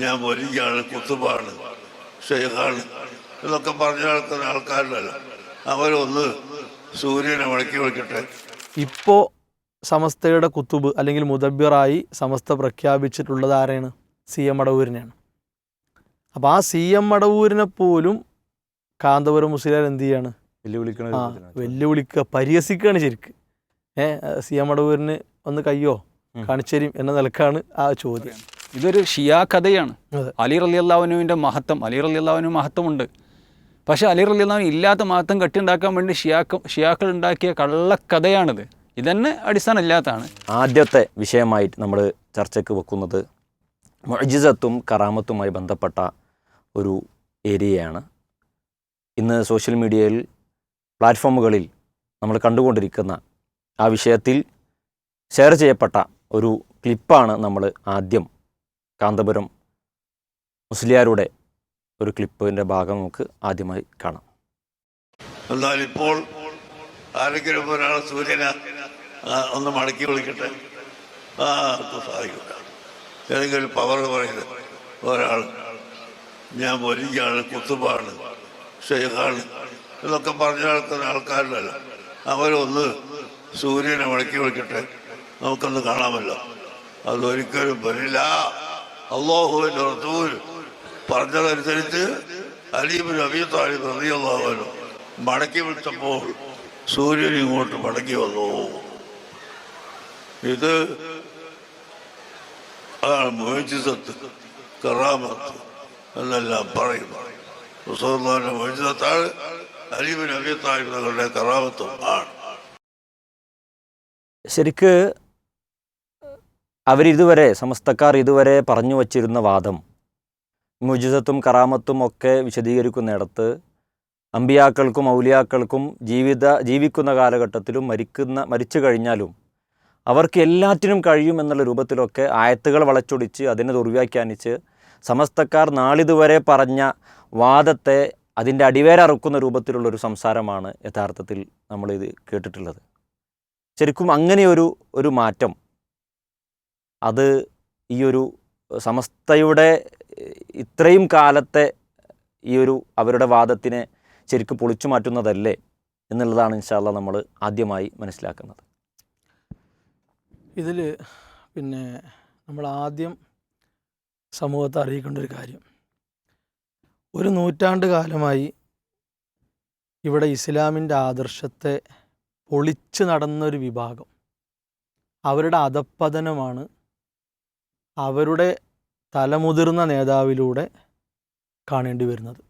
ഞാൻ വലിയാണ് കുത്തുബാണ് ഷെയ്ഖാണ് എന്നൊക്കെ പറഞ്ഞ നടക്കുന്ന ആൾക്കാരല്ല അവരൊന്ന് സൂര്യനെ മടക്കി വിളിക്കട്ടെ. ഇപ്പോൾ സമസ്തയുടെ കുത്തുബ് അല്ലെങ്കിൽ മുദബ്ബിറായി സമസ്ത പ്രഖ്യാപിച്ചിട്ടുള്ളത് ആരെയാണ് സി എം മടവൂരിനെയാണ് അപ്പോൾ ആ സി എം മടവൂരിനെ പോലും കാന്തപുരം മുസ്ലിയാർ എന്ത് ചെയ്യാണ്? വെല്ലുവിളിക്കണം ആ. വെല്ലുവിളിക്കുക പരിഹസിക്കുകയാണ് ശരിക്ക്. ഏ സി എം മടവൂരിന് ഒന്ന് കയ്യോ. കാണിച്ചേരും എന്ന നിലക്കാണ് ആ ചോദ്യം. ഇതൊരു ഷിയാ കഥയാണ്. അലി അലി റലി അള്ളാഹുനുവിന്റെ മഹത്വം അലി റലി അള്ളാഹുവിന് മഹത്വമുണ്ട്. പക്ഷേ അലി റലി അള്ളാഹുവിന് ഇല്ലാത്ത മഹത്വം കെട്ടിയുണ്ടാക്കാൻ വേണ്ടി ഷിയാക്ക ഷിയാക്കൾ ഉണ്ടാക്കിയ കള്ളക്കഥയാണിത്. ഇതന്നെ അടിസ്ഥാനമില്ലാത്തതാണ്. ആദ്യത്തെ വിഷയമായിട്ട് നമ്മൾ ചർച്ചയ്ക്ക് വെക്കുന്നത് മൊജിസത്തും കറാമത്തുമായി ബന്ധപ്പെട്ട ഒരു ഏരിയയാണ്. ഇന്ന് സോഷ്യൽ മീഡിയയിൽ പ്ലാറ്റ്ഫോമുകളിൽ നമ്മൾ കണ്ടുകൊണ്ടിരിക്കുന്ന ആ വിഷയത്തിൽ ഷെയർ ചെയ്യപ്പെട്ട ഒരു ക്ലിപ്പാണ് നമ്മൾ ആദ്യം കാന്തപുരം മുസ്ലിയാരുടെ ഒരു ക്ലിപ്പിന്റെ ഭാഗം നമുക്ക് ആദ്യമായി കാണാം. എന്നാൽ ഇപ്പോൾ ആരെങ്കിലും ഒരാൾ സൂര്യനെ ഒന്ന് മടക്കി വിളിക്കട്ടെ? ആ സാധിക്കില്ല. ഏതെങ്കിലും പവർ പറയുന്നത് ഒരാൾ ഞാൻ വലിയാണ് കുത്തുബാണ് ഷെയ്ഖാണ് എന്നൊക്കെ പറഞ്ഞ ആൾക്കാർ ആൾക്കാരിലല്ല. അവരൊന്ന് സൂര്യനെ മടക്കി വിളിക്കട്ടെ? നമുക്കൊന്ന് കാണാമല്ലോ. അതൊരിക്കലും വരില്ല. അള്ളാഹുവിന്റെ റസൂൽ പറഞ്ഞതനുസരിച്ച് അലീബിൻ നബി താലിബ് റളിയല്ലാഹു മടക്കി വിളിച്ചപ്പോൾ സൂര്യൻ ഇങ്ങോട്ട് മടക്കി വന്നു. ഇത് മോചിതത്ത് കറാമത്ത് എന്നെല്ലാം പറയും റസൂലുള്ളാഹിന്റെ മോചിതത്താണ് അലീബിൻ അബി താലിബ് തങ്ങളുടെ കറാമത്തും ആണ്. ശരിക്ക് അവരിതുവരെ സമസ്തക്കാർ ഇതുവരെ പറഞ്ഞു വച്ചിരുന്ന വാദം മുജിസത്തും കറാമത്തും ഒക്കെ വിശദീകരിക്കുന്നിടത്ത് അമ്പിയാക്കൾക്കും ഔലിയാക്കൾക്കും ജീവിത ജീവിക്കുന്ന കാലഘട്ടത്തിലും മരിക്കുന്ന മരിച്ചു കഴിഞ്ഞാലും അവർക്ക് എല്ലാറ്റിനും കഴിയുമെന്നുള്ള രൂപത്തിലൊക്കെ ആയത്തുകൾ വളച്ചൊടിച്ച് അതിനെ ദുർവ്യാഖ്യാനിച്ച് സമസ്തക്കാർ നാളിതുവരെ പറഞ്ഞ വാദത്തെ അതിന്റെ അടിവേരറുക്കുന്ന രൂപത്തിലുള്ളൊരു സംസാരമാണ് യഥാർത്ഥത്തിൽ നമ്മളിത് കേട്ടിട്ടുള്ളത്. ശരിക്കും അങ്ങനെയൊരു ഒരു മാറ്റം അത് ഈ ഒരു സമസ്തയുടെ ഇത്രയും കാലത്തെ ഈ ഒരു അവരുടെ വാദത്തിനെ ശരിക്കും പൊളിച്ചു മാറ്റുന്നതല്ലേ എന്നുള്ളതാണ് ഇൻഷാല്ല നമ്മൾ ആദ്യമായി മനസ്സിലാക്കുന്നത്. ഇതിൽ പിന്നെ നമ്മൾ ആദ്യം സമൂഹത്തെ അറിയിക്കേണ്ട ഒരു കാര്യം. ഒരു നൂറ്റാണ്ട് കാലമായി ഇവിടെ ഇസ്ലാമിന്റെ ആദർശത്തെ പൊളിച്ച് നടന്നൊരു വിഭാഗം. അവരുടെ അധപ്പതനമാണ് അവരുടെ തലമുതിർന്ന നേതാവിലൂടെ കാണേണ്ടി വരുന്നത്.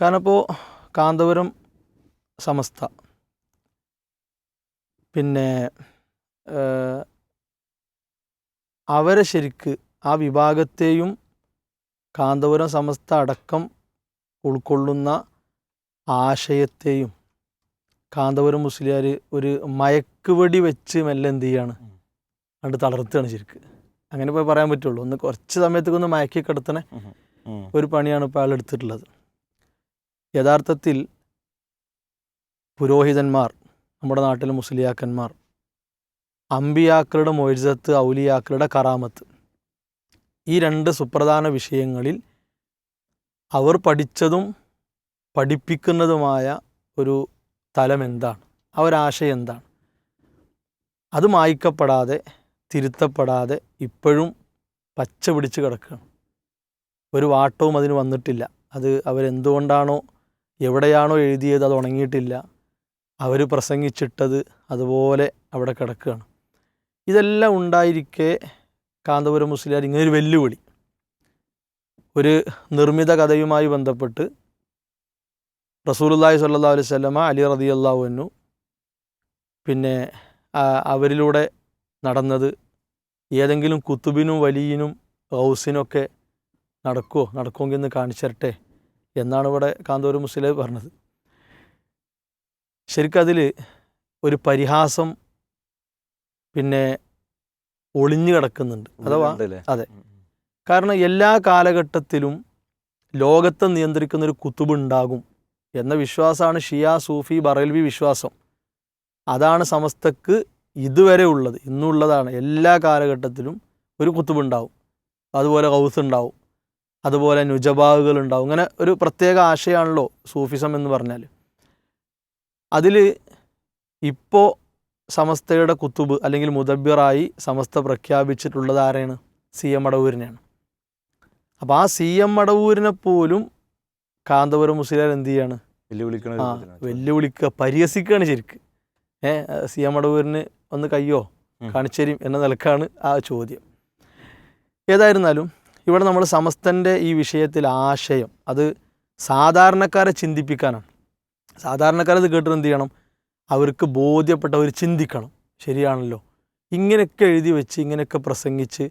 കാരണം ഇപ്പോൾ കാന്തപുരം സമസ്ത പിന്നെ അവരെ ശരിക്ക് ആ വിഭാഗത്തെയും കാന്തപുരം സമസ്ത അടക്കം ഉൾക്കൊള്ളുന്ന ആശയത്തെയും കാന്തപുരം മുസ്ലിയാർ ഒരു മയക്കുവെടി വെച്ച് മെല്ലെ എന്ത് ചെയ്യാണ്? കണ്ട് തളർത്തുകയാണ് ശരിക്ക്. അങ്ങനെ പോയി പറയാൻ പറ്റുള്ളൂ. ഒന്ന് കുറച്ച് സമയത്തേക്ക് ഒന്ന് മയക്കി കിടത്തണ. ഒരു പണിയാണ് ഇപ്പോൾ അയാൾ എടുത്തിട്ടുള്ളത്. യഥാർത്ഥത്തിൽ പുരോഹിതന്മാർ നമ്മുടെ നാട്ടിലെ മുസ്ലിയാക്കന്മാർ അമ്പിയാക്കളുടെ മൊയ്സത്ത് ഔലിയാക്കളുടെ കറാമത്ത് ഈ രണ്ട് സുപ്രധാന വിഷയങ്ങളിൽ അവർ പഠിച്ചതും പഠിപ്പിക്കുന്നതുമായ ഒരു തലം എന്താണ്? ആ ഒരാശയം എന്താണ്? അത് മായ്ക്കപ്പെടാതെ തിരുത്തപ്പെടാതെ ഇപ്പോഴും പച്ച പിടിച്ച് കിടക്കുകയാണ്. ഒരു വാട്ടവും അതിന് വന്നിട്ടില്ല. അത് അവരെന്തുകൊണ്ടാണോ എവിടെയാണോ എഴുതിയത് അത് ഉണങ്ങിയിട്ടില്ല. അവർ പ്രസംഗിച്ചിട്ടത് അതുപോലെ അവിടെ കിടക്കുകയാണ്. ഇതെല്ലാം ഉണ്ടായിരിക്കെ കാന്തപുരം മുസ്ലിയാർ ഇങ്ങനൊരു വെല്ലുവിളി. ഒരു നിർമ്മിത കഥയുമായി ബന്ധപ്പെട്ട് റസൂലുല്ലാഹി സല്ലാ അലൈഹി വസല്ലമ അലി അൻഹു പിന്നെ അവരിലൂടെ നടന്നത്. ഏതെങ്കിലും കുത്തുബിനും വലിയനും ഗൗസിനൊക്കെ നടക്കുമോ നടക്കുമെങ്കിൽ ഒന്ന് കാണിച്ചു തരട്ടെ എന്നാണ് ഇവിടെ കാന്തപുരം മുസ്ലിം പറഞ്ഞത്. ശരിക്കതിൽ ഒരു പരിഹാസം പിന്നെ ഒളിഞ്ഞു കിടക്കുന്നുണ്ട്. അഥവാ അതെ. കാരണം എല്ലാ കാലഘട്ടത്തിലും ലോകത്തെ നിയന്ത്രിക്കുന്ന ഒരു കുത്തുബ് ഉണ്ടാകും എന്ന വിശ്വാസമാണ് ഷിയ സൂഫി ബറൽവി വിശ്വാസം. അതാണ് സമസ്തക്ക് ഇതുവരെ ഉള്ളത് ഇന്നുള്ളതാണ് എല്ലാ കാലഘട്ടത്തിലും ഒരു കുത്തുബുണ്ടാവും. അതുപോലെ ഹൗസ് ഉണ്ടാവും അതുപോലെ നുജബാഗുകൾ ഉണ്ടാവും അങ്ങനെ ഒരു പ്രത്യേക ആശയമാണല്ലോ സൂഫിസം എന്ന് പറഞ്ഞാൽ. അതിൽ ഇപ്പോൾ സമസ്തയുടെ കുത്തുബ് അല്ലെങ്കിൽ മുദബ്ബിറായി സമസ്ത പ്രഖ്യാപിച്ചിട്ടുള്ളത് ആരെയാണ് സി എം മടവൂരിനെയാണ് അപ്പോൾ ആ സി എം മടവൂരിനെ പോലും കാന്തപുരം മുസ്ലിയാർ എന്ത് ചെയ്യാണ്. വെല്ലുവിളിക്കുക പരിഹസിക്കുകയാണ് ശരിക്ക്. സി എം അടവൂരിന് ഒന്ന് കയ്യോ. കാണിച്ചേരും എന്ന നിലക്കാണ് ആ ചോദ്യം. ഏതായിരുന്നാലും ഇവിടെ നമ്മൾ സമസ്തന്റെ ഈ വിഷയത്തിൽ ആശയം അത് സാധാരണക്കാരെ ചിന്തിപ്പിക്കാനാണ്. സാധാരണക്കാരെ അത് കേട്ടിട്ട് എന്ത് ചെയ്യണം? അവർക്ക് ബോധ്യപ്പെട്ടവർ ചിന്തിക്കണം. ശരിയാണല്ലോ? ഇങ്ങനെയൊക്കെ എഴുതി വെച്ച് ഇങ്ങനെയൊക്കെ പ്രസംഗിച്ച്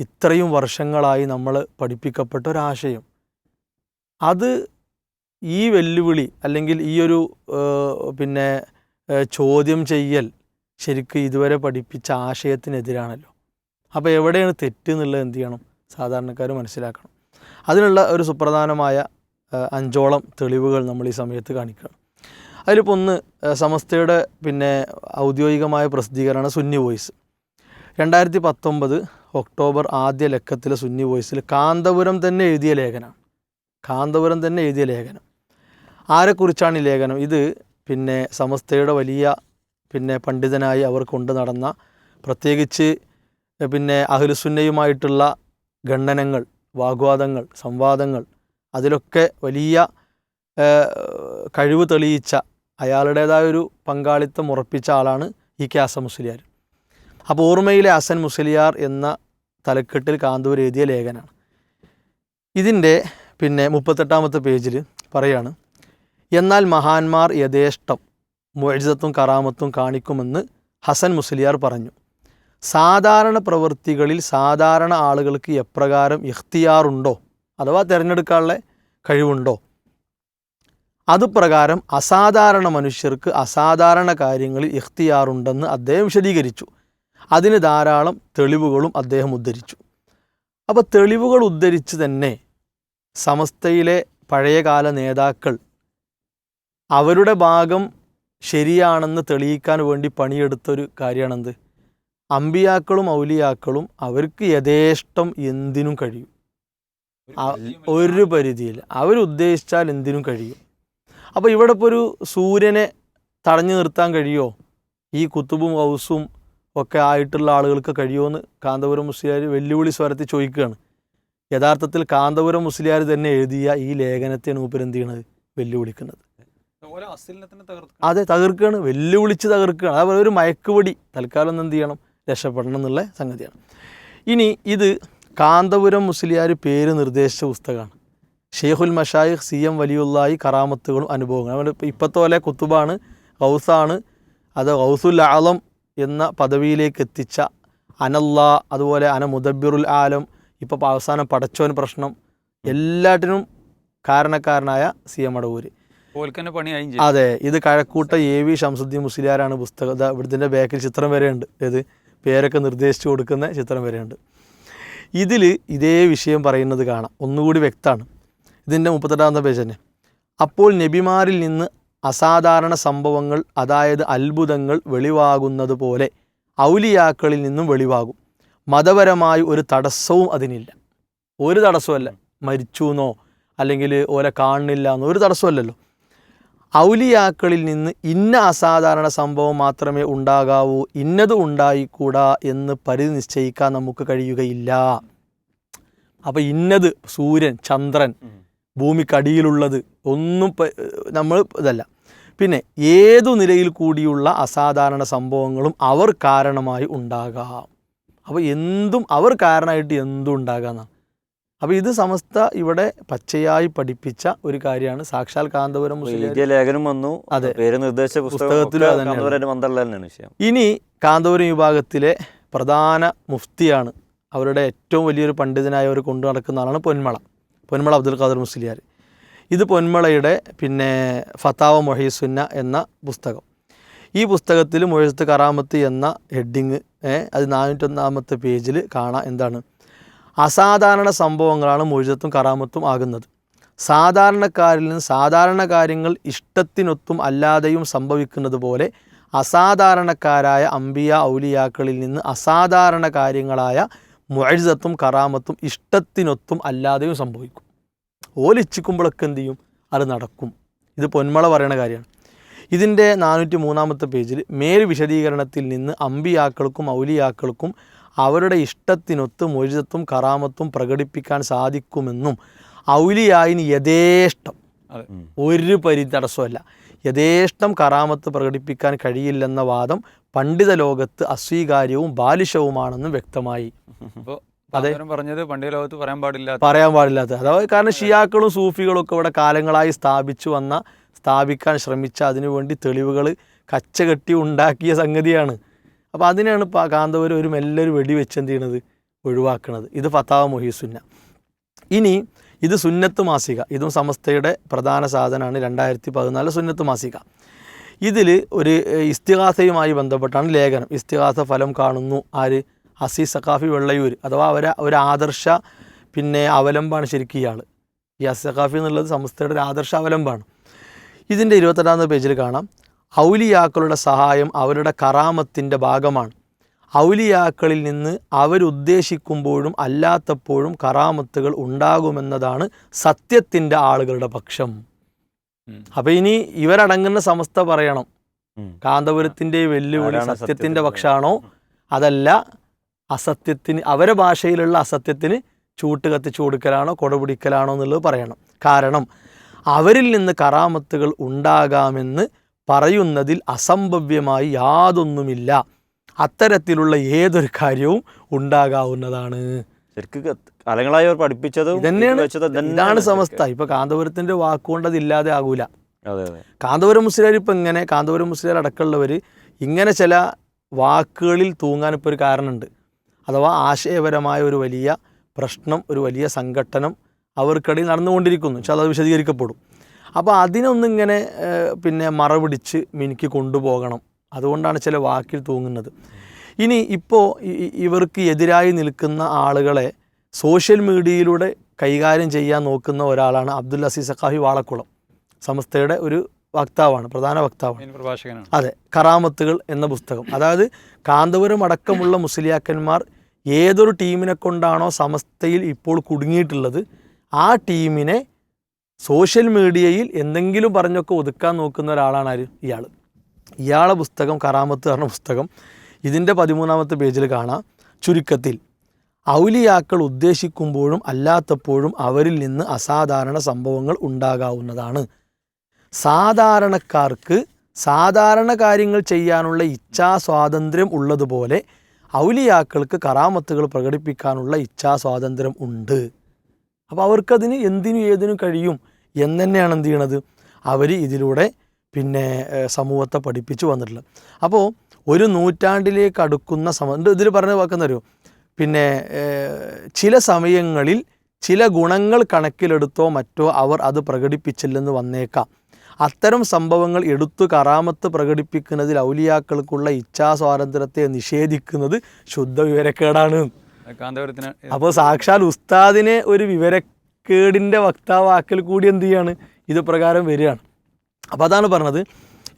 ഇത്രയും വർഷങ്ങളായി നമ്മൾ പഠിപ്പിക്കപ്പെട്ട ഒരാശയം അത് ഈ വെല്ലുവിളി അല്ലെങ്കിൽ ഈ ഒരു പിന്നെ ചോദ്യം ചെയ്യൽ ശരിക്കും ഇതുവരെ പഠിപ്പിച്ച ആശയത്തിനെതിരാണല്ലോ. അപ്പോൾ എവിടെയാണ് തെറ്റ് എന്നുള്ളത് എന്ത് ചെയ്യണം? സാധാരണക്കാർ മനസ്സിലാക്കണം. അതിനുള്ള ഒരു സുപ്രധാനമായ അഞ്ചോളം തെളിവുകൾ നമ്മൾ ഈ സമയത്ത് കാണിക്കണം അതിലിപ്പോൾ ഒന്ന് സമസ്തയുടെ പിന്നെ ഔദ്യോഗികമായ പ്രസിദ്ധീകരണമാണ് സുന്നി വോയിസ്. രണ്ടായിരത്തി പത്തൊമ്പത് ഒക്ടോബർ ആദ്യ ലക്കത്തിലെ സുന്നി വോയിസിൽ കാന്തപുരം തന്നെ എഴുതിയ ലേഖനമാണ് കാന്തപുരം തന്നെ എഴുതിയ ലേഖനം. ആരെക്കുറിച്ചാണ് ഈ ലേഖനം? ഇത് പിന്നെ സമസ്തയുടെ വലിയ പിന്നെ പണ്ഡിതനായി അവർ കൊണ്ടു നടന്ന പ്രത്യേകിച്ച് പിന്നെ അഹ്ലുസുന്നയുമായിട്ടുള്ള ഖണ്ഡനങ്ങൾ വാഗ്വാദങ്ങൾ സംവാദങ്ങൾ അതിലൊക്കെ വലിയ കഴിവ് തെളിയിച്ച അയാളുടേതായ ഒരു പങ്കാളിത്തം ഉറപ്പിച്ച ആളാണ് ഇ കെ ഹസൻ മുസ്ലിയാർ. അപ്പോൾ ഓർമ്മയിലെ അസൻ മുസ്ലിയാർ എന്ന തലക്കെട്ടിൽ കാന്തൂർ എഴുതിയ ലേഖനാണ്. ഇതിന്റെ പിന്നെ മുപ്പത്തെട്ടാമത്തെ പേജിൽ പറയാണ് എന്നാൽ മഹാന്മാർ യഥേഷ്ടം മൊഴിസത്തും കറാമത്തും കാണിക്കുമെന്ന് ഹസൻ മുസ്ലിയാർ പറഞ്ഞു. സാധാരണ പ്രവൃത്തികളിൽ സാധാരണ ആളുകൾക്ക് എപ്രകാരം ഇഖ്തിയാറുണ്ടോ? അഥവാ തിരഞ്ഞെടുക്കാനുള്ള കഴിവുണ്ടോ? അതുപ്രകാരം അസാധാരണ മനുഷ്യർക്ക് അസാധാരണ കാര്യങ്ങളിൽ ഇഖ്തിയാറുണ്ടെന്ന് അദ്ദേഹം വിശദീകരിച്ചു. അതിന് ധാരാളം തെളിവുകളും അദ്ദേഹം ഉദ്ധരിച്ചു. അപ്പോൾ തെളിവുകൾ ഉദ്ധരിച്ച് തന്നെ സമസ്തയിലെ പഴയകാല നേതാക്കൾ അവരുടെ ഭാഗം ശരിയാണെന്ന് തെളിയിക്കാൻ വേണ്ടി പണിയെടുത്തൊരു കാര്യമാണെന്ത്? അമ്പിയാക്കളും ഔലിയാക്കളും അവർക്ക് യഥേഷ്ടം എന്തിനും കഴിയും. ഒരു പരിധിയിൽ അവരുദ്ദേശിച്ചാൽ എന്തിനും കഴിയും. അപ്പോൾ ഇവിടെ ഇപ്പോൾ ഒരു സൂര്യനെ തടഞ്ഞു നിർത്താൻ കഴിയുമോ ഈ കുത്തുബും ഹൗസും ഒക്കെ ആയിട്ടുള്ള ആളുകൾക്ക് കഴിയുമെന്ന് കാന്തപുരം മുസ്ലിയാർ വെല്ലുവിളി സ്വരത്തിൽ ചോദിക്കുകയാണ്. യഥാർത്ഥത്തിൽ കാന്തപുരം മുസ്ലിയാർ തന്നെ എഴുതിയ ഈ ലേഖനത്തെയാണ് മൂപ്പർ എന്ത് ചെയ്യണത്? വെല്ലുവിളിക്കുന്നത്. അതെ തകർക്കുകയാണ് വെല്ലുവിളിച്ച് തകർക്കുകയാണ് അതുപോലെ ഒരു മയക്കുപൊടി. തൽക്കാലം എന്ത് ചെയ്യണം? രക്ഷപ്പെടണം എന്നുള്ള സംഗതിയാണ്. ഇനി ഇത് കാന്തപുരം മുസ്ലിയാർ പേര് നിർദ്ദേശിച്ച പുസ്തകമാണ്. ഷെയ്ഖുൽ മഷായിഖ് സി എം വലിയുള്ളായി കറാമത്തുകളും അനുഭവങ്ങളും. അതുകൊണ്ട് ഇപ്പോഴത്തെ പോലെ കുത്തുബാണ് ഹൗസാണ് അത് ഹൗസുൽ ആലം എന്ന പദവിയിലേക്ക് എത്തിച്ച അനല്ലാ അതുപോലെ അന മുദബിറുൽ ആലം. ഇപ്പോൾ അവസാനം പടച്ചോൻ പ്രശ്നം. എല്ലാറ്റിനും കാരണക്കാരനായ സി എം അടവൂര്. അതെ ഇത് കഴക്കൂട്ട എ വി ഷംസുദ്ദീൻ മുസ്ലിയാരാണ് പുസ്തകം ഇവിടുത്തെ ബാക്കിൽ ചിത്രം വരെയുണ്ട്. ഏത് പേരൊക്കെ നിർദ്ദേശിച്ചു കൊടുക്കുന്ന ചിത്രം വരെയുണ്ട്. ഇതിൽ ഇതേ വിഷയം പറയുന്നത് കാണാം. ഒന്നുകൂടി വ്യക്തമാണ്. ഇതിന്റെ മുപ്പത്തെട്ടാമത്തെ പേജ് തന്നെ. അപ്പോൾ നബിമാരിൽ നിന്ന് അസാധാരണ സംഭവങ്ങൾ അതായത് അത്ഭുതങ്ങൾ വെളിവാകുന്നത് പോലെ ഔലിയാക്കളിൽ നിന്നും വെളിവാകും. മതപരമായി ഒരു തടസ്സവും അതിനില്ല. ഒരു തടസ്സമല്ല മരിച്ചു എന്നോ അല്ലെങ്കിൽ ഓരെ കാണുന്നില്ല എന്നോ ഒരു തടസ്സമല്ലല്ലോ ഔലിയാക്കളിൽ നിന്ന് ഇന്ന അസാധാരണ സംഭവം മാത്രമേ ഉണ്ടാകാവൂ ഇന്നത് ഉണ്ടായിക്കൂടാ എന്ന് പരിധി നിശ്ചയിക്കാൻ നമുക്ക് കഴിയുകയില്ല. അപ്പോൾ ഇന്നത് സൂര്യൻ ചന്ദ്രൻ ഭൂമിക്കടിയിലുള്ളത് ഒന്നും നമ്മൾ ഇതല്ല. പിന്നെ ഏതു നിലയിൽ കൂടിയുള്ള അസാധാരണ സംഭവങ്ങളും അവർ കാരണമായി ഉണ്ടാകാം. അപ്പോൾ എന്തും അവർ കാരണമായിട്ട് എന്തും ഉണ്ടാകാമെന്നാണ് അപ്പോൾ ഇത് സമസ്ത ഇവിടെ പച്ചയായി പഠിപ്പിച്ച ഒരു കാര്യമാണ്. സാക്ഷാൽ കാന്തപുരം ലേഖനം വന്നു അതെ. പേര് നിർദ്ദേശ പുസ്തകത്തിലും പുസ്തകത്തിലും അത് തന്നെയാണ്. കന്നുവരെ ബന്ധമുള്ള തന്നെയാണ് വിഷയം. ഇനി കാന്തപുരം വിഭാഗത്തിലെ പ്രധാന മുഫ്തിയാണ് അവരുടെ ഏറ്റവും വലിയൊരു പണ്ഡിതനായ അവർ കൊണ്ടു നടക്കുന്ന ആളാണ് പൊന്മള. പൊന്മള അബ്ദുൽ ഖാദർ മുസ്ലിയാർ ഇത് പൊന്മളയുടെ പിന്നെ ഫത്താവ മൊഹീസുന്ന എന്ന പുസ്തകം. ഈ പുസ്തകത്തിൽ മൊഴത്ത് കറാമത്ത് എന്ന ഹെഡിങ് അത് നാനൂറ്റൊന്നാമത്തെ പേജിൽ കാണാം എന്താണ്. അസാധാരണ സംഭവങ്ങളാണ് മൊഴിജത്തും കറാമത്തും ആകുന്നത്. സാധാരണക്കാരിൽ നിന്ന് സാധാരണ കാര്യങ്ങൾ ഇഷ്ടത്തിനൊത്തും അല്ലാതെയും സംഭവിക്കുന്നത് പോലെ അസാധാരണക്കാരായ അമ്പിയ ഔലിയാക്കളിൽ നിന്ന് അസാധാരണ കാര്യങ്ങളായ മുഴജത്തും കറാമത്തും ഇഷ്ടത്തിനൊത്തും അല്ലാതെയും സംഭവിക്കും. ഓലിച്ചിക്കുമ്പോഴൊക്കെ എന്ത് ചെയ്യും? അത് നടക്കും. ഇത് പൊന്മള പറയുന്ന കാര്യമാണ്. ഇതിന്റെ നാനൂറ്റി മൂന്നാമത്തെ പേജിൽ മേൽ വിശദീകരണത്തിൽ നിന്ന് അമ്പിയാക്കൾക്കും ഔലിയാക്കൾക്കും അവരുടെ ഇഷ്ടത്തിനൊത്ത് മൊഴിതത്വം കറാമത്തും പ്രകടിപ്പിക്കാൻ സാധിക്കുമെന്നും ഔലിയായിന് യഥേഷ്ടം അതെ. ഒരു പരി തടസ്സമല്ല യഥേഷ്ടം കറാമത്ത് പ്രകടിപ്പിക്കാൻ കഴിയില്ലെന്ന വാദം പണ്ഡിത ലോകത്ത് അസ്വീകാര്യവും ബാലിശവുമാണെന്നും വ്യക്തമായി. അപ്പോൾ അതെ. പറഞ്ഞത് പണ്ഡിത ലോകത്ത് പറയാൻ പാടില്ല പറയാൻ പാടില്ലാത്ത. അതായത് കാരണം ഷിയാക്കളും സൂഫികളും ഒക്കെ ഇവിടെ കാലങ്ങളായി സ്ഥാപിച്ചു വന്ന സ്ഥാപിക്കാൻ ശ്രമിച്ച അതിനുവേണ്ടി തെളിവുകൾ കച്ചകെട്ടി ഉണ്ടാക്കിയ സംഗതിയാണ്. അപ്പോൾ അതിനാണ് കാന്തവർ ഒരു മെല്ലൊരു വെടിവെച്ച് എന്ത് ചെയ്യണത്? ഒഴിവാക്കുന്നത് ഇത് ഫത്താവ് മൊഹീസുന്ന ഇനി ഇത് സുന്നത്ത് മാസിക. ഇതും സമസ്തയുടെ പ്രധാന സാധനമാണ്. രണ്ടായിരത്തി പതിനാല് സുന്നത്ത് മാസിക. ഇതിൽ ഒരു ഇസ്തിഹാസയുമായി ബന്ധപ്പെട്ടാണ് ലേഖനം. ഇസ്തിഹാസ ഫലം കാണുന്നു. ആര്? അസീസ് സഖാഫി വെള്ളയൂർ അഥവാ അവരെ ഒരു ആദർശ പിന്നെ അവലംബാണ് ശരിക്കും ഇയാൾ ഈ അസീസ് സഖാഫി എന്നുള്ളത് സമസ്തയുടെ ഒരു ആദർശ അവലംബാണ്. ഇതിന്റെ ഇരുപത്തെട്ടാമത്തെ പേജിൽ കാണാം. ഔലിയാക്കളുടെ സഹായം അവരുടെ കറാമത്തിന്റെ ഭാഗമാണ്. ഔലിയാക്കളിൽ നിന്ന് അവരുദ്ദേശിക്കുമ്പോഴും അല്ലാത്തപ്പോഴും കറാമത്തുകൾ ഉണ്ടാകുമെന്നതാണ് സത്യത്തിന്റെ ആളുകളുടെ പക്ഷം. അപ്പൊ ഇനി ഇവരടങ്ങുന്ന സമസ്ത പറയണം. കാന്തപുരത്തിന്റെ വെല്ലുവിളി സത്യത്തിന്റെ സത്യത്തിന്റെ പക്ഷമാണോ? അതല്ല അസത്യത്തിന് അവരെ ഭാഷയിലുള്ള അസത്യത്തിന് ചൂട്ട് കത്തിച്ചു കൊടുക്കലാണോ കൊടപിടിക്കലാണോ എന്നുള്ളത് പറയണം. കാരണം അവരിൽ നിന്ന് കറാമത്തുകൾ ഉണ്ടാകാമെന്ന് പറയുന്നതിൽ അസംഭവ്യമായി യാതൊന്നുമില്ല. അത്തരത്തിലുള്ള ഏതൊരു കാര്യവും ഉണ്ടാകാവുന്നതാണ്. ശരിക്കും കാലങ്ങളായി അവർ പഠിപ്പിച്ചത് ഇതന്നെയാണ്. വെച്ചത് ഇതാണ് സമസ്ത. ഇപ്പൊ കാന്തപുരത്തിന്റെ വാക്കുകൊണ്ട് അത് ഇല്ലാതെ ആകൂല കാന്തപുരം മുസ്ലിയാർ ഇപ്പം ഇങ്ങനെ കാന്തപുരം മുസ്ലിയാർ അടക്കമുള്ളവർ ഇങ്ങനെ ചില വാക്കുകളിൽ തൂങ്ങാൻ ഇപ്പോൾ ഒരു കാരണമുണ്ട്. അഥവാ ആശയപരമായ ഒരു വലിയ പ്രശ്നം ഒരു വലിയ സംഘട്ടനം അവർക്കിടയിൽ നടന്നുകൊണ്ടിരിക്കുന്നു. പക്ഷെ അത് വിശദീകരിക്കപ്പെടും. അപ്പോൾ അതിനൊന്നിങ്ങനെ പിന്നെ മറപിടിച്ച് മിനിക്ക് കൊണ്ടുപോകണം. അതുകൊണ്ടാണ് ചില വാക്കിൽ തൂങ്ങുന്നത്. ഇനി ഇപ്പോൾ ഇവർക്ക് എതിരായി നിൽക്കുന്ന ആളുകളെ സോഷ്യൽ മീഡിയയിലൂടെ കൈകാര്യം ചെയ്യാൻ നോക്കുന്ന ഒരാളാണ് അബ്ദുൽ അസീസ് സഖാഫി വാളക്കുളം. സംസ്ഥയുടെ ഒരു വക്താവാണ് പ്രധാന വക്താവാണ്. അതെ കറാമത്തുകൾ എന്ന പുസ്തകം. അതായത് കാന്തപുരം അടക്കമുള്ള മുസ്ലിയാക്കന്മാർ ഏതൊരു ടീമിനെ കൊണ്ടാണോ സമസ്തയിൽ ഇപ്പോൾ കുടുങ്ങിയിട്ടുള്ളത് ആ ടീമിനെ സോഷ്യൽ മീഡിയയിൽ എന്തെങ്കിലും പറഞ്ഞൊക്കെ ഒതുക്കാൻ നോക്കുന്ന ഒരാളാണ് ആര്? ഇയാൾ ഇയാളെ പുസ്തകം കറാമത്ത് പറഞ്ഞ പുസ്തകം ഇതിന്റെ പതിമൂന്നാമത്തെ പേജിൽ കാണാം. ചുരുക്കത്തിൽ ഔലിയാക്കൾ ഉദ്ദേശിക്കുമ്പോഴും അല്ലാത്തപ്പോഴും അവരിൽ നിന്ന് അസാധാരണ സംഭവങ്ങൾ ഉണ്ടാകാവുന്നതാണ്. സാധാരണക്കാർക്ക് സാധാരണ കാര്യങ്ങൾ ചെയ്യാനുള്ള ഇച്ഛാസ്വാതന്ത്ര്യം ഉള്ളതുപോലെ ഔലിയാക്കൾക്ക് കറാമത്തുകൾ പ്രകടിപ്പിക്കാനുള്ള ഇച്ഛാസ്വാതന്ത്ര്യം ഉണ്ട്. അപ്പോൾ അവർക്കതിന് എന്തിനും ഏതിനും കഴിയും എന്ന് തന്നെയാണ് എന്ത് ചെയ്യണത്? അവർ ഇതിലൂടെ പിന്നെ സമൂഹത്തെ പഠിപ്പിച്ചു വന്നിട്ടുള്ളത്. അപ്പോൾ ഒരു നൂറ്റാണ്ടിലേക്ക് അടുക്കുന്ന സമ ഇതിൽ പറഞ്ഞ വാക്കെന്നറിയോ പിന്നെ ചില സമയങ്ങളിൽ ചില ഗുണങ്ങൾ കണക്കിലെടുത്തോ മറ്റോ അവർ അത് പ്രകടിപ്പിച്ചില്ലെന്ന് വന്നേക്കാം. അത്തരം സംഭവങ്ങൾ എടുത്തു കറാമത്ത് പ്രകടിപ്പിക്കുന്നതിൽ ഔലിയാക്കൾക്കുള്ള ഇച്ഛാ സ്വാതന്ത്ര്യത്തെ നിഷേധിക്കുന്നത് ശുദ്ധ വിവരക്കേടാണ് അപ്പോൾ സാക്ഷാൽ ഉസ്താദിനെ ഒരു വിവരക്കേടിന്റെ വക്താവാക്കൽ കൂടി എന്ത് ചെയ്യാണ്? ഇത് പ്രകാരം വരികയാണ്. അപ്പോൾ അതാണ് പറഞ്ഞത്.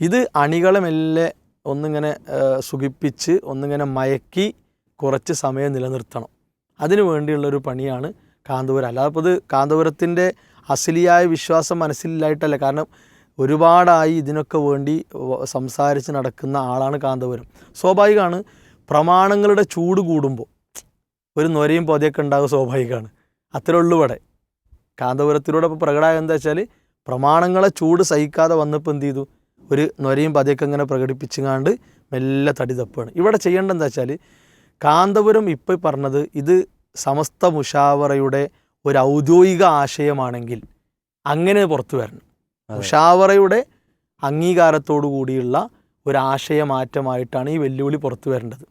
ഇത് അണികളെ മെല്ലെ ഒന്നിങ്ങനെ സുഖിപ്പിച്ച് ഒന്നിങ്ങനെ മയക്കി കുറച്ച് സമയം നിലനിർത്തണം. അതിനു വേണ്ടിയുള്ളൊരു പണിയാണ് കാന്തപുരം. അല്ലാതെ ഇപ്പോൾ ഇത് കാന്തപുരത്തിന്റെ അസലിയായ വിശ്വാസം മനസ്സിലായിട്ടല്ല. കാരണം ഒരുപാടായി ഇതിനൊക്കെ വേണ്ടി സംസാരിച്ച് നടക്കുന്ന ആളാണ് കാന്തപുരം. സ്വാഭാവികമാണ് പ്രമാണങ്ങളുടെ ചൂട് കൂടുമ്പോൾ ഒരു നൊരയും പൊതയൊക്കെ ഉണ്ടാകുക സ്വാഭാവികമാണ്. അത്രേ ഉള്ളൂ ഇവിടെ. കാന്തപുരത്തിലൂടെ ഇപ്പോൾ പ്രകടമായ എന്താ വെച്ചാൽ പ്രമാണങ്ങളെ ചൂട് സഹിക്കാതെ വന്നപ്പോൾ എന്ത് ചെയ്തു? ഒരു നൊരയും പതയൊക്കെ ഇങ്ങനെ പ്രകടിപ്പിച്ചുങ്ങാണ്ട് മെല്ലെ തടി തപ്പാണ് ഇവിടെ ചെയ്യേണ്ടത് എന്താ വെച്ചാൽ കാന്തപുരം ഇപ്പോൾ പറഞ്ഞത് ഇത് സമസ്ത മുഷാവറയുടെ ഒരു ഔദ്യോഗിക ആശയമാണെങ്കിൽ അങ്ങനെ പുറത്തു വരണം. മുഷാവറയുടെ അംഗീകാരത്തോടു കൂടിയുള്ള ഒരു ആശയമാറ്റമായിട്ടാണ് ഈ വെല്ലുവിളി പുറത്തു വരേണ്ടത്.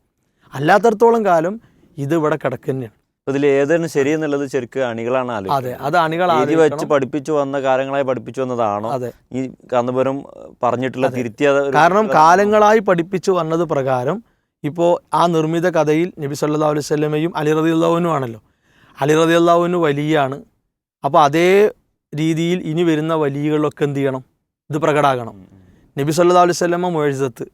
അല്ലാത്തടത്തോളം കാലം ഇത് ഇവിടെ കിടക്കുന്നതാണ് ഇതിൽ ഏതാണ് ശരിയെന്നുള്ളത് ശരിക്കും അണികളാണ് അതെ അത് അണികൾ എഴുതി വെച്ച് പഠിപ്പിച്ചു വന്ന കാലങ്ങളായി പഠിപ്പിച്ചു വന്നതാണോ? അതെ. ഈ കാന്തപുരം പറഞ്ഞിട്ടുള്ള. തിരുത്തിയ കാരണം കാലങ്ങളായി പഠിപ്പിച്ചു വന്നത് പ്രകാരം ഇപ്പോൾ ആ നിർമ്മിത കഥയിൽ നബി സല്ലാ അലൈഹി സ്വലമയും അലി റതി അള്ളാഹുനും ആണല്ലോ. അലി റതി അള്ളാഹുവിന് വലിയാണ്. അപ്പോൾ അതേ രീതിയിൽ ഇനി വരുന്ന വലിയകളൊക്കെ എന്ത് ചെയ്യണം? ഇത് പ്രകടാകണം. നബി സല്ലാ അലൈഹി സ്വലമ മുഴസത്ത്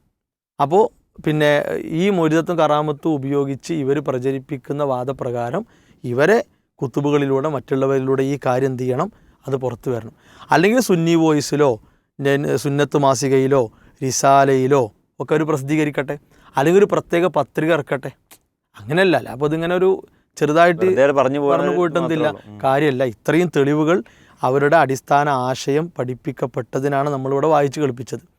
അപ്പോൾ പിന്നെ ഈ മൊരിതത്വം കറാമത്തും ഉപയോഗിച്ച് ഇവർ പ്രചരിപ്പിക്കുന്ന വാദപ്രകാരം ഇവരെ കുത്തുബുകളിലൂടെ മറ്റുള്ളവരിലൂടെ ഈ കാര്യം എന്ത് ചെയ്യണം? അത് പുറത്തു വരണം. അല്ലെങ്കിൽ സുന്നി വോയിസിലോ സുന്നത്ത് മാസികയിലോ റിസാലയിലോ ഒക്കെ ഒരു പ്രസിദ്ധീകരിക്കട്ടെ. അല്ലെങ്കിൽ ഒരു പ്രത്യേക പത്രിക ഇറക്കട്ടെ. അങ്ങനെയല്ല. അല്ല അപ്പോൾ ഇതിങ്ങനെ ഒരു ചെറുതായിട്ട് പറഞ്ഞു പറഞ്ഞു പോയിട്ട് എന്തില്ല മാത്രമേ ഉള്ളൂ. കാര്യമല്ല. ഇത്രയും തെളിവുകൾ അവരുടെ അടിസ്ഥാന ആശയം പഠിപ്പിക്കപ്പെട്ടതിനാണ് നമ്മളിവിടെ വായിച്ചു കളിപ്പിച്ചത്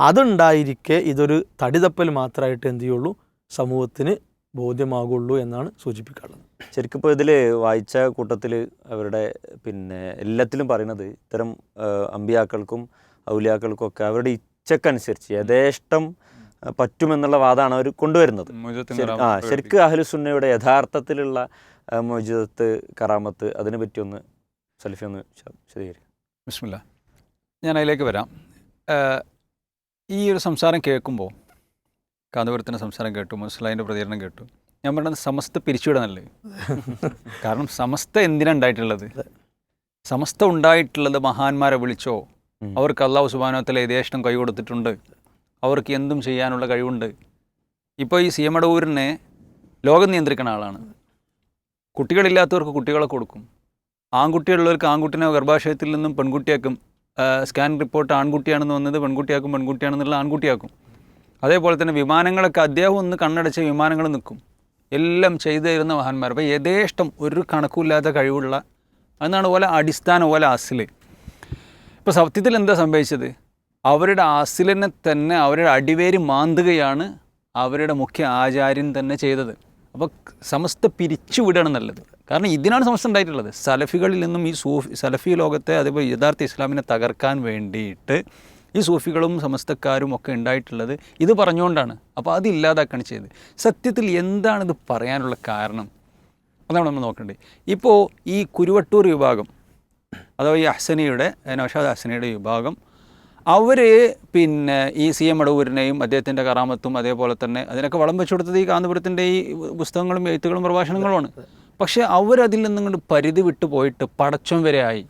അതുണ്ടായിരിക്കെ ഇതൊരു തടിതപ്പൽ മാത്രമായിട്ട് എന്ത് ചെയ്യുള്ളൂ സമൂഹത്തിന് ബോധ്യമാകുള്ളൂ എന്നാണ് സൂചിപ്പിക്കാറുള്ളത്. ശരിക്കും ഇപ്പോൾ ഇതിൽ വായിച്ച കൂട്ടത്തിൽ അവരുടെ പിന്നെ എല്ലാത്തിലും പറയുന്നത് ഇത്തരം അമ്പിയാക്കൾക്കും ഔലിയാക്കൾക്കും ഒക്കെ അവരുടെ ഇച്ഛക്കനുസരിച്ച് യഥേഷ്ടം പറ്റുമെന്നുള്ള വാദമാണ് അവർ കൊണ്ടുവരുന്നത്. ആ ശരിക്കും അഹ്ലുസുന്നയുടെ യഥാർത്ഥത്തിലുള്ള മൊജിദത്ത് കറാമത്ത് അതിനെ പറ്റി ഒന്ന് സെൽഫി ഒന്ന് വിശദീകരിക്കാം. ബിസ്മില്ല. ഞാൻ അതിലേക്ക് വരാം. ഈ ഒരു സംസാരം കേൾക്കുമ്പോൾ കാന്തപുരത്തിന്റെ സംസാരം കേട്ടു മുസ്ലാഹിന്റെ പ്രതികരണം കേട്ടു ഞാൻ പറയുന്നത് സമസ്ത പിരിച്ചുവിടാനല്ലേ? കാരണം സമസ്ത എന്തിനാണ് ഉണ്ടായിട്ടുള്ളത്? സമസ്ത ഉണ്ടായിട്ടുള്ളത് മഹാന്മാരെ വിളിച്ചോ. അവർക്ക് അള്ളാഹു സുബാനോത്തിലെ യഥേഷ്ടം കൈ കൊടുത്തിട്ടുണ്ട് അവർക്ക് എന്തും ചെയ്യാനുള്ള കഴിവുണ്ട്. ഇപ്പോൾ ഈ സി എം അടൂരിനെ ലോകം നിയന്ത്രിക്കുന്ന ആളാണ്. കുട്ടികളില്ലാത്തവർക്ക് കുട്ടികളെ കൊടുക്കും. ആൺകുട്ടിയുള്ളവർക്ക് ആൺകുട്ടിനെ ഗർഭാശയത്തിൽ നിന്നും പെൺകുട്ടിയാക്കും. സ്കാൻ റിപ്പോർട്ട് ആൺകുട്ടിയാണെന്ന് വന്നത് പെൺകുട്ടിയാക്കും പെൺകുട്ടിയാണെന്നുള്ള ആൺകുട്ടിയാക്കും. അതേപോലെ തന്നെ വിമാനങ്ങളൊക്കെ അദ്ദേഹം ഒന്ന് കണ്ണടച്ച വിമാനങ്ങൾ നിൽക്കും. എല്ലാം ചെയ്തു തരുന്ന മഹാന്മാർ. അപ്പോൾ യഥേഷ്ടം ഒരു കണക്കുമില്ലാത്ത കഴിവുള്ള അതാണ് പോലെ അടിസ്ഥാനം പോലെ അസിൽ ഇപ്പോൾ സത്യത്തിൽ എന്താ സംഭവിച്ചത്? അവരുടെ അസിലിനെ തന്നെ അവരുടെ അടിവേര് മാന്തുകയാണ് അവരുടെ മുഖ്യ ആചാര്യൻ തന്നെ ചെയ്തത്. അപ്പോൾ സമസ്ത പിരിച്ചുവിടണം നല്ലത് കാരണം ഇതിനാണ് സമസ്ത ഉണ്ടായിട്ടുള്ളത്. സലഫികളിൽ നിന്നും ഈ സൂഫി സലഫി ലോകത്തെ അതേപോലെ യഥാർത്ഥ ഇസ്ലാമിനെ തകർക്കാൻ വേണ്ടിയിട്ട് ഈ സൂഫികളും സമസ്തക്കാരും ഒക്കെ ഉണ്ടായിട്ടുള്ളത് ഇത് പറഞ്ഞുകൊണ്ടാണ് അപ്പോൾ അത് ഇല്ലാതാക്കുകയാണ് ചെയ്തത്. സത്യത്തിൽ എന്താണിത് പറയാനുള്ള കാരണം? അതാണ് നമ്മൾ നോക്കേണ്ടത്. ഇപ്പോൾ ഈ കുരുവട്ടൂർ വിഭാഗം അഥവാ ഈ അഹ്സനയുടെ നൗഷാദ് അഹ്സനയുടെ വിഭാഗം അവർ പിന്നെ ഈ സി എം അടവൂരിനെയും അദ്ദേഹത്തിന്റെ കറാമത്തും അതേപോലെ തന്നെ അതിനൊക്കെ വളം വെച്ചു കൊടുത്തത് ഈ കാന്തപുരത്തിന്റെ ഈ പുസ്തകങ്ങളും എഴുത്തുകളും പ്രഭാഷണങ്ങളുമാണ്. പക്ഷേ അവരതിൽ നിന്ന് കൊണ്ട് പരിധി വിട്ടു പോയിട്ട് പടച്ചോൻ വരെ ആയി.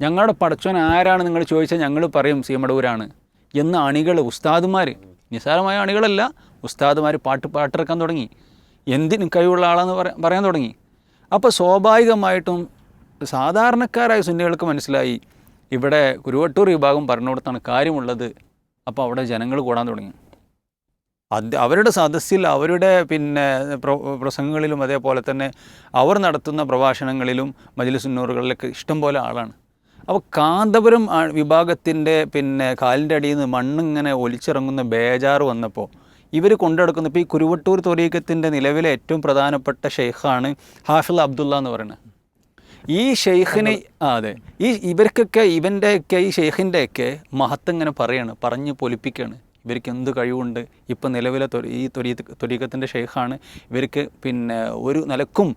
ഞങ്ങളുടെ പടച്ചോൻ ആരാണ് നിങ്ങൾ ചോദിച്ചാൽ ഞങ്ങൾ പറയും സി എന്ന് എന്ന അണികൾ ഉസ്താദുമാർ നിസ്സാരമായ അണികളല്ല ഉസ്താദുമാർ പാട്ട് പാട്ടിറക്കാൻ തുടങ്ങി. എന്തിനും കഴിവുള്ള ആളാന്ന് പറയാ- പറയാൻ തുടങ്ങി. അപ്പോൾ സ്വാഭാവികമായിട്ടും സാധാരണക്കാരായ സുന്നികൾക്ക് മനസ്സിലായി ഇവിടെ കുരുവട്ടൂർ വിഭാഗം പറഞ്ഞു പറഞ്ഞുകൊടുത്താണ് കാര്യമുള്ളത്. അപ്പോൾ അവിടെ ജനങ്ങൾ കൂടാൻ തുടങ്ങി. അത് അവരുടെ സദസ്സിൽ അവരുടെ പിന്നെ പ്ര പ്രസംഗങ്ങളിലും അതേപോലെ തന്നെ അവർ നടത്തുന്ന പ്രഭാഷണങ്ങളിലും മജിലിസുന്നൂറുകളിലൊക്കെ ഇഷ്ടംപോലെ ആളാണ്. അപ്പോൾ കാന്തപുരം വിഭാഗത്തിന്റെ പിന്നെ കാലിന്റെ അടിയിൽ നിന്ന് മണ്ണിങ്ങനെ ഒലിച്ചിറങ്ങുന്ന ബേജാറ് വന്നപ്പോൾ ഇവർ കൊണ്ടെടുക്കുന്ന ഇപ്പോൾ ഈ കുരുവട്ടൂർ തൊരീക്കത്തിന്റെ നിലവിലെ ഏറ്റവും പ്രധാനപ്പെട്ട ഷെയ്ഖാണ് ഹാഫിൽ അബ്ദുള്ള എന്ന് പറയുന്നത്. ഈ ഷെയ്ഖിനെ അതെ. ഈ ഇവർക്കൊക്കെ ഇവന്റെയൊക്കെ ഈ ഷെയ്ഖിന്റെയൊക്കെ മഹത്വം ഇങ്ങനെ പറയാണ് പറഞ്ഞ് പൊലിപ്പിക്കുകയാണ് ഇവർക്ക് എന്ത് കഴിവുണ്ട്? ഇപ്പം നിലവിലെ ഈ തൊരീ തൊരീക്കത്തിന്റെ ഷെയ്ഖാണ് ഇവർക്ക് പിന്നെ ഒരു നിലക്കും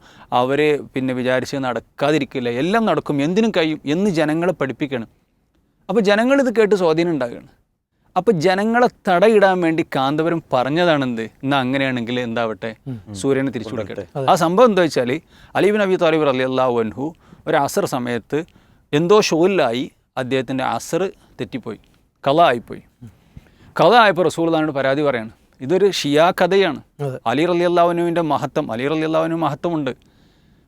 അവരെ പിന്നെ വിചാരിച്ച് നടക്കാതിരിക്കില്ല. എല്ലാം നടക്കും. എന്തിനും കഴിയും എന്ന് ജനങ്ങളെ പഠിപ്പിക്കണം. അപ്പോൾ ജനങ്ങൾ ഇത് കേട്ട് സ്വാധീനം ഉണ്ടാകുകയാണ്. അപ്പോൾ ജനങ്ങളെ തടയിടാൻ വേണ്ടി കാന്തപുരം പറഞ്ഞതാണെന്ത്? എന്നാൽ അങ്ങനെയാണെങ്കിൽ എന്താവട്ടെ? സൂര്യനെ തിരിച്ചു കൊടുക്കട്ടെ ആ സംഭവം എന്താ വെച്ചാൽ അലീബിൻ അബി താലിബ് അലി അള്ളാഹു അൻഹു ഒരു അസർ സമയത്ത് എന്തോ ഷോയിലായി അദ്ദേഹത്തിന്റെ അസർ തെറ്റിപ്പോയി. കള ആയിപ്പോയി. കഥ ആയപ്പോൾ റസൂൽദാനോട് പരാതി പറയാണ്. ഇതൊരു ഷിയാ കഥയാണ്. അലി റലി അള്ളാഹുനുവിന്റെ മഹത്വം അലി റലി അള്ളാഹുവിന് മഹത്വമുണ്ട്.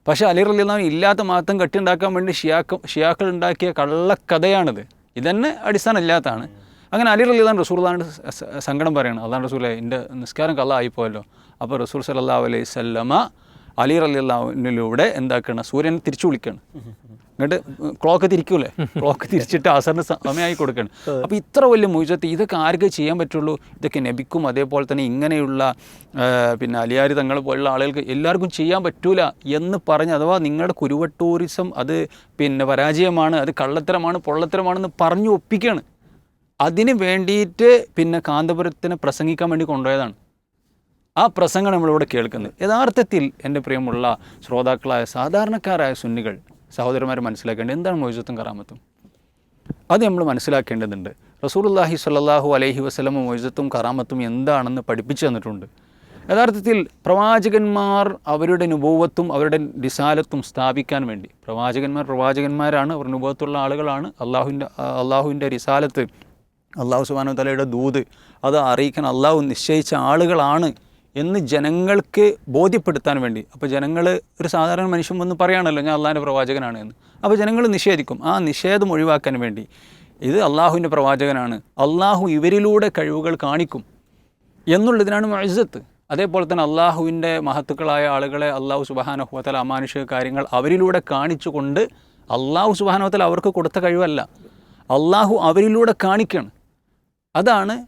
പക്ഷേ അലി റലി അള്ളാഹു ഇല്ലാത്ത മഹത്വം കെട്ടിയുണ്ടാക്കാൻ വേണ്ടി ഷിയാക്ക ഷിയാക്കൾ ഉണ്ടാക്കിയ കള്ളക്കഥയാണിത്. ഇതന്നെ അടിസ്ഥാനം ഇല്ലാത്തതാണ് അങ്ങനെ അലി റലി അള്ളാഹു റസൂൽദാനോട് സ- സങ്കടം പറയാണ്. അള്ളാഹ് റസൂലെ എന്റെ നിസ്കാരം കള്ള ആയിപ്പോയല്ലോ. അപ്പോൾ റസൂൽ സല്ലല്ലാഹു അലൈഹി സ്വല്ലമ അലി റലി അള്ളാഹുവിനിലൂടെ എന്താക്കണം? സൂര്യനെ തിരിച്ചു വിളിക്കുകയാണ് എന്നിട്ട് ക്ലോക്ക് തിരിക്കൂലേ? ക്ലോക്ക് തിരിച്ചിട്ട് അസറിന് സമയമായി കൊടുക്കണം. അപ്പോൾ ഇത്ര വലിയ മുജത്ത് ഇതൊക്കെ ആർക്കേ ചെയ്യാൻ പറ്റുള്ളൂ? ഇതൊക്കെ നബിക്കും അതേപോലെ തന്നെ ഇങ്ങനെയുള്ള പിന്നെ അലിയാരി തങ്ങൾ പോലുള്ള ആളുകൾക്ക് എല്ലാവർക്കും ചെയ്യാൻ പറ്റൂല എന്ന് പറഞ്ഞ് അഥവാ നിങ്ങളുടെ കുരുവട്ടൂറിസം അത് പിന്നെ പരാജയമാണ് അത് കള്ളത്തരമാണ് പൊള്ളത്തരമാണെന്ന് പറഞ്ഞു ഒപ്പിക്കുകയാണ് അതിന് വേണ്ടിയിട്ട് പിന്നെ കാന്തപുരത്തിനെ പ്രസംഗിക്കാൻ വേണ്ടി കൊണ്ടുപോയതാണ്. ആ പ്രസംഗം നമ്മളിവിടെ കേൾക്കുന്നത്. യഥാർത്ഥത്തിൽ എന്റെ പ്രിയമുള്ള ശ്രോതാക്കളായ സാധാരണക്കാരായ സുന്നികൾ സഹോദരന്മാർ മനസ്സിലാക്കേണ്ടത് എന്താണ് മൊയ്സത്തും കറാമത്തും? അത് നമ്മൾ മനസ്സിലാക്കേണ്ടതുണ്ട്. റസൂലുള്ളാഹി സ്വല്ലല്ലാഹു അലൈഹി വസല്ലം മൊയ്സത്തും കറാമത്തും എന്താണെന്ന് പഠിപ്പിച്ചു തന്നിട്ടുണ്ട്. യഥാർത്ഥത്തിൽ പ്രവാചകന്മാർ അവരുടെ അനുഭവത്തും അവരുടെ ഡിസാലത്തും സ്ഥാപിക്കാൻ വേണ്ടി പ്രവാചകന്മാർ പ്രവാചകന്മാരാണ് അവരുടെ അനുഭവത്തുള്ള ആളുകളാണ് അള്ളാഹുവിന്റെ അള്ളാഹുവിന്റെ റിസാലത്ത് അള്ളാഹു സുബാനു തലയുടെ ദൂത് അത് അറിയിക്കാൻ അള്ളാഹു നിശ്ചയിച്ച ആളുകളാണ് എന്ന് ജനങ്ങൾക്ക് ബോധ്യപ്പെടുത്താൻ വേണ്ടി. അപ്പോൾ ജനങ്ങൾ ഒരു സാധാരണ മനുഷ്യൻ വന്ന് പറയുകയാണല്ലോ ഞാൻ അള്ളാഹിന്റെ പ്രവാചകനാണ് എന്ന്. അപ്പോൾ ജനങ്ങൾ നിഷേധിക്കും. ആ നിഷേധം ഒഴിവാക്കാൻ വേണ്ടി. ഇത് അള്ളാഹുവിന്റെ പ്രവാചകനാണ്. അള്ളാഹു ഇവരിലൂടെ കഴിവുകൾ കാണിക്കും എന്നുള്ളതിനാണ് മഴസത്ത് അതേപോലെ തന്നെ അള്ളാഹുവിന്റെ മഹത്തുക്കളായ ആളുകളെ അള്ളാഹു സുബാനഹുവത്തല അമാനുഷിക കാര്യങ്ങൾ അവരിലൂടെ കാണിച്ചു കാണിച്ചുകൊണ്ട് അള്ളാഹു സുബാനഹുവത്തല അവർക്ക് കൊടുത്ത കഴിവല്ല. അള്ളാഹു അവരിലൂടെ കാണിക്കണം. അതാണ്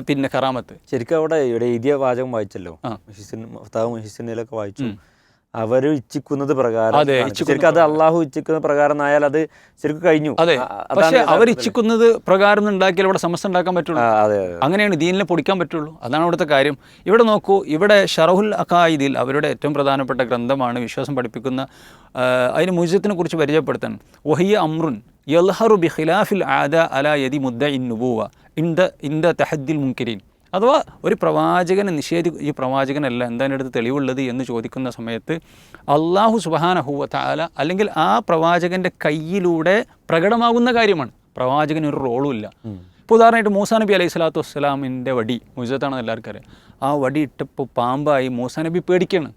പിന്നെ കറാമത്ത്. ശരിക്കും അവിടെ ഇവിടെ എഴുതിയ വാചകം വായിച്ചല്ലോ. മഹിസിനൊക്കെ വായിച്ചു. അവർ ഇച്ഛിക്കുന്നത് പ്രകാരം അതെ, ശരിക്കും അത് അള്ളാഹു ഇച്ഛിക്കുന്ന പ്രകാരം ആയാൽ അത് ശരിക്കും കഴിഞ്ഞു. അതെ പക്ഷെ അവർ. ഇച്ഛിക്കുന്നത് പ്രകാരം ഉണ്ടാക്കിയാൽ ഇവിടെ സമസ്ത ഉണ്ടാക്കാൻ പറ്റുള്ളൂ. അങ്ങനെയാണ് ദീനിനെ പൊടിക്കാൻ പറ്റുള്ളൂ. അതാണ് അവിടുത്തെ കാര്യം. ഇവിടെ നോക്കൂ ഇവിടെ ഷറഹുൽ അഖായിദിൽ അവരുടെ ഏറ്റവും പ്രധാനപ്പെട്ട ഗ്രന്ഥമാണ് വിശ്വാസം പഠിപ്പിക്കുന്ന അതിന് മുജിത്തിനെ കുറിച്ച് പരിചയപ്പെടുത്താൻ വഹിയ അമ്രുൻ. യൽഹറു ബി ഖിലാഫിൽ ആദ അല യദി മുദ്ദ ഇൻ നുബൂവ ഇന്ദ ഇന്ദ തഹദ്ദിൽ മുൻകിരീൻ. അഥവാ ഒരു പ്രവാചകനെ നിഷേധി ഈ പ്രവാചകനല്ല എന്താണ് അടുത്ത് തെളിവുള്ളത് എന്ന് ചോദിക്കുന്ന സമയത്ത് അള്ളാഹു സുബാനഹുവത്ത അല അല്ലെങ്കിൽ ആ പ്രവാചകന്റെ കയ്യിലൂടെ പ്രകടമാകുന്ന കാര്യമാണ്. പ്രവാചകന് ഒരു റോളും ഇല്ല. ഇപ്പോൾ ഉദാഹരണമായിട്ട് മൂസാ നബി അലൈഹി സ്വലാത്തു വസ്സലാമിന്റെ വടി മുജത്താണെന്ന് എല്ലാവർക്കും അറിയാം. ആ വടി ഇട്ടപ്പോൾ പാമ്പായി മൂസാ നബി പേടിക്കുകയാണ്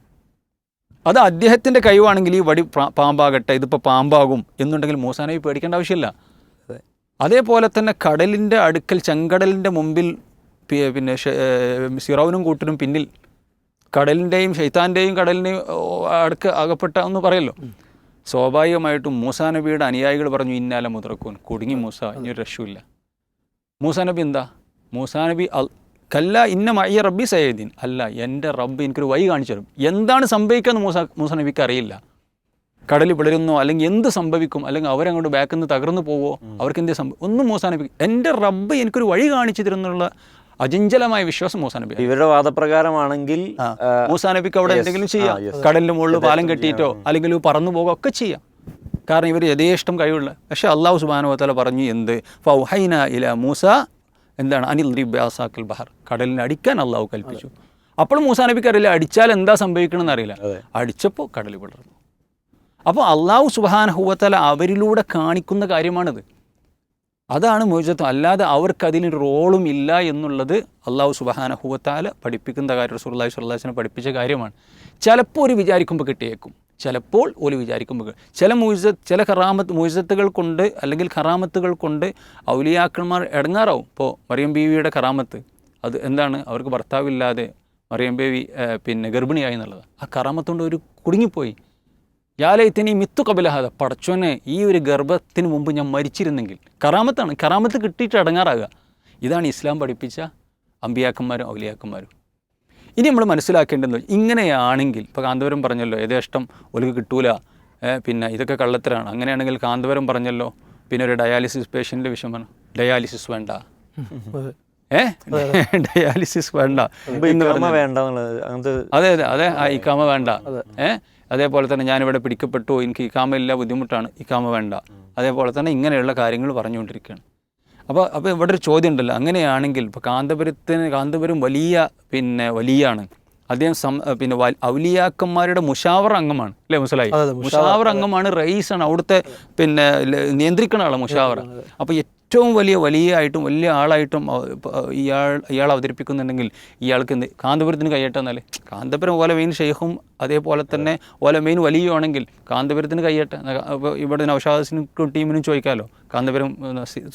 അത് അദ്ദേഹത്തിന്റെ കഴിവാണെങ്കിൽ ഈ വടി പാമ്പാകട്ടെ ഇതിപ്പോൾ പാമ്പാകും എന്നുണ്ടെങ്കിൽ മൂസാനബി പേടിക്കേണ്ട ആവശ്യമില്ല. അതേപോലെ തന്നെ കടലിന്റെ അടുക്കൽ ചെങ്കടലിന്റെ മുമ്പിൽ പിന്നെ സിറോവിനും കൂട്ടിനും പിന്നിൽ കടലിന്റെയും ഷെയ്ത്താന്റെയും കടലിന്റെയും അടുക്ക് അകപ്പെട്ട എന്ന് പറയല്ലോ. സ്വാഭാവികമായിട്ടും മൂസാ നബിയുടെ അനുയായികൾ പറഞ്ഞു ഇന്നാല മുതറക്കൂൻ കുടുങ്ങി മൂസ ഇനി ഒരു രക്ഷയില്ല മൂസാ നബി എന്താ? മൂസാ നബി കല്ല ഇന്ന മയ്യ റബ്ബി സയ്യദ്ദീൻ അല്ല എന്റെ റബ്ബ് എനിക്കൊരു വഴി കാണിച്ചു തരും. എന്താണ് സംഭവിക്കുക മൂസ മൂസ നബിക്ക് അറിയില്ല. കടൽ പിളരുന്നോ അല്ലെങ്കിൽ എന്ത് സംഭവിക്കും അല്ലെങ്കിൽ അവരങ്ങോട്ട് ബാക്കിൽ നിന്ന് തകർന്നു പോവോ അവർക്ക് എന്ത് സംഭവം ഒന്നും മൂസ നബി എന്റെ റബ്ബ് എനിക്കൊരു വഴി കാണിച്ചു തരുന്നുള്ള അചഞ്ചലമായ വിശ്വാസം മൂസ നബി ഇവരുടെ വാദപ്രകാരമാണെങ്കിൽ മൂസ ആ, മൂസാ നബിക്ക് അവിടെ എന്തെങ്കിലും ചെയ്യാം. കടലിന് മുകളിൽ പാലം കെട്ടിയിട്ടോ അല്ലെങ്കിൽ പറന്നു പോകുക ഒക്കെ ചെയ്യാം. കാരണം ഇവർ യഥേഷ്ടം കഴിവുള്ള പക്ഷേ അള്ളാഹു സുബാനുവത്തല പറഞ്ഞു എന്ത്? ഫൗഹൈന ഇല മൂസ എന്താണ്? അനിൽ റിബാസാക്കിൽ ബഹർ. കടലിനെ അടിക്കാൻ അള്ളാഹു കൽപ്പിച്ചു. അപ്പോൾ മൂസാ നബിക്ക് അറിയില്ല അടിച്ചാൽ എന്താ സംഭവിക്കണമെന്ന് അറിയില്ല. അടിച്ചപ്പോൾ കടൽ പിളർന്നു. അപ്പോൾ അള്ളാഹു സുബാനഹുവത്തല അവരിലൂടെ കാണിക്കുന്ന കാര്യമാണിത്. അതാണ് മോചത്വം അല്ലാതെ അവർക്ക് അതിന് റോളും ഇല്ല എന്നുള്ളത് അള്ളാഹു സുബഹാനഹുവത്താല പഠിപ്പിക്കുന്ന കാര്യം സുല്ലാഹി സുല്ലാസിനെ പഠിപ്പിച്ച കാര്യമാണ്. ചിലപ്പോൾ ഒരു വിചാരിക്കുമ്പോൾ കിട്ടിയേക്കും. ചിലപ്പോൾ ഒരു വിചാരിക്കുമ്പോൾ ചില മൂജ ചില ഖറാമത്ത് മൂജത്തുകൾ കൊണ്ട് അല്ലെങ്കിൽ ഹറാമത്തുകൾ കൊണ്ട് ഔലിയാക്കന്മാർ ഇടങ്ങാറാവും. ഇപ്പോൾ മറിയം ബീവിയുടെ കറാമത്ത് അത് എന്താണ്? അവർക്ക് ഭർത്താവില്ലാതെ മറിയം ബേവി പിന്നെ ഗർഭിണിയായി എന്നുള്ളത്. ആ കറാമത്തുകൊണ്ട് ഒരു കുടുങ്ങിപ്പോയി. യാലയത്തിന് ഈ മിത്തു കപിലഹാദ പടച്ചോനെ ഈ ഒരു ഗർഭത്തിന് മുമ്പ് ഞാൻ മരിച്ചിരുന്നെങ്കിൽ. കറാമത്താണ്. കറാമത്ത് കിട്ടിയിട്ട് അടങ്ങാറാകുക ഇതാണ് ഇസ്ലാം പഠിപ്പിച്ച അമ്പിയാക്കന്മാരും ഔലിയാക്കന്മാരും. ഇനി നമ്മൾ മനസ്സിലാക്കേണ്ടത് ഇങ്ങനെയാണെങ്കിൽ ഇപ്പോൾ കാന്തപുരം പറഞ്ഞല്ലോ യഥേഷ്ടം ഒലുക്ക് കിട്ടൂല പിന്നെ ഇതൊക്കെ കള്ളത്തരാണ്. അങ്ങനെയാണെങ്കിൽ കാന്തപുരം പറഞ്ഞല്ലോ പിന്നെ ഒരു ഡയാലിസിസ് പേഷ്യന്റെ വിഷയമാണ് ഡയാലിസിസ് വേണ്ട. ഏ? ഡയാലിസിസ് വേണ്ട. വേണ്ട അതെ അതെ അതെ ആ ഇക്കാമ വേണ്ട. ഏ? അതേപോലെ തന്നെ ഞാനിവിടെ പിടിക്കപ്പെട്ടു എനിക്ക് ഇക്കാമ ഇല്ല ബുദ്ധിമുട്ടാണ് ഇക്കാമ വേണ്ട. അതേപോലെ തന്നെ ഇങ്ങനെയുള്ള കാര്യങ്ങൾ പറഞ്ഞുകൊണ്ടിരിക്കുകയാണ്. അപ്പോൾ അപ്പോൾ ഇവിടെ ഒരു ചോദ്യം ഉണ്ടല്ലോ. അങ്ങനെയാണെങ്കിൽ ഇപ്പോൾ കാന്തപുരത്തിന് കാന്തപുരം വലിയ പിന്നെ വലിയാണ്. അദ്ദേഹം സം പിന്നെ ഔലിയാക്കന്മാരുടെ മുഷാവർ അംഗമാണ്. അല്ലേ മനസ്സിലായി? മുഷാവർ അംഗമാണ് റൈസാണ് അവിടുത്തെ പിന്നെ നിയന്ത്രിക്കണ ആളാണ് മുഷാവർ അപ്പോൾ ഏറ്റവും വലിയ വലിയ ആയിട്ടും വലിയ ആളായിട്ടും ഇയാൾ ഇയാൾ അവതരിപ്പിക്കുന്നുണ്ടെങ്കിൽ ഇയാൾക്ക് എന്ത് കാന്തപുരത്തിന് കയ്യട്ടെന്നാലേ കാന്തപുരം ഓല മെയിൻ ഷെയ്ഖും അതേപോലെ തന്നെ ഓല മെയിൻ വലിയുവാണെങ്കിൽ കാന്തപുരത്തിന് കയ്യട്ടെ ഇവിടെ നൗഷാദിനും ടീമിനും ചോദിക്കാമല്ലോ കാന്തപുരം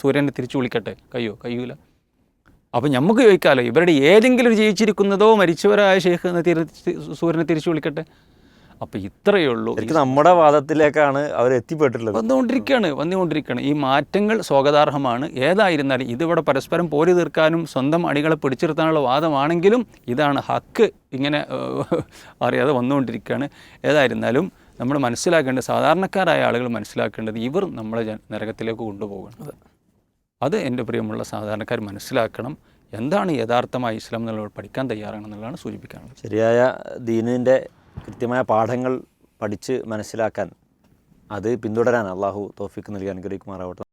സൂര്യനെ തിരിച്ചു വിളിക്കട്ടെ? കയ്യോ? കയ്യൂല. അപ്പോൾ നമുക്ക് ചോദിക്കാമല്ലോ ഇവരുടെ ഏതെങ്കിലും ജീവിച്ചിരിക്കുന്നതോ മരിച്ചവരായ ഷെയ്ഖ് എന്ന് സൂര്യനെ തിരിച്ചു വിളിക്കട്ടെ? അപ്പോൾ ഇത്രയേ ഉള്ളൂ. നമ്മുടെ വാദത്തിലേക്കാണ് അവർ എത്തിപ്പെട്ടിട്ടുള്ളത്. വന്നുകൊണ്ടിരിക്കുകയാണ് വന്നുകൊണ്ടിരിക്കുകയാണ് ഈ മാറ്റങ്ങൾ സ്വാഗതാർഹമാണ്. ഏതായിരുന്നാലും ഇതിവിടെ പരസ്പരം പോരി തീർക്കാനും സ്വന്തം അണികളെ പിടിച്ചിരുത്താനുള്ള വാദമാണെങ്കിലും ഇതാണ് ഹക്ക് ഇങ്ങനെ അറിയാതെ വന്നുകൊണ്ടിരിക്കുകയാണ് ഏതായിരുന്നാലും നമ്മൾ മനസ്സിലാക്കേണ്ടത് സാധാരണക്കാരായ ആളുകൾ മനസ്സിലാക്കേണ്ടത് ഇവർ നമ്മളെ നരകത്തിലേക്ക് കൊണ്ടുപോകണം അത് എന്റെ പ്രിയമുള്ള സാധാരണക്കാർ മനസ്സിലാക്കണം. എന്താണ് യഥാർത്ഥമായി ഇസ്ലാം എന്നുള്ളത് പഠിക്കാൻ തയ്യാറാണെന്നുള്ളതാണ് സൂചിപ്പിക്കാനുള്ളത്. ശരിയായ ദീനിന്റെ കൃത്യമായ പാഠങ്ങൾ പഠിച്ച് മനസ്സിലാക്കാൻ അത് പിന്തുടരാൻ അള്ളാഹു തോഫിക്ക് നൽകി അനുഗ്രഹിക്കുമാറാവട്ടെ.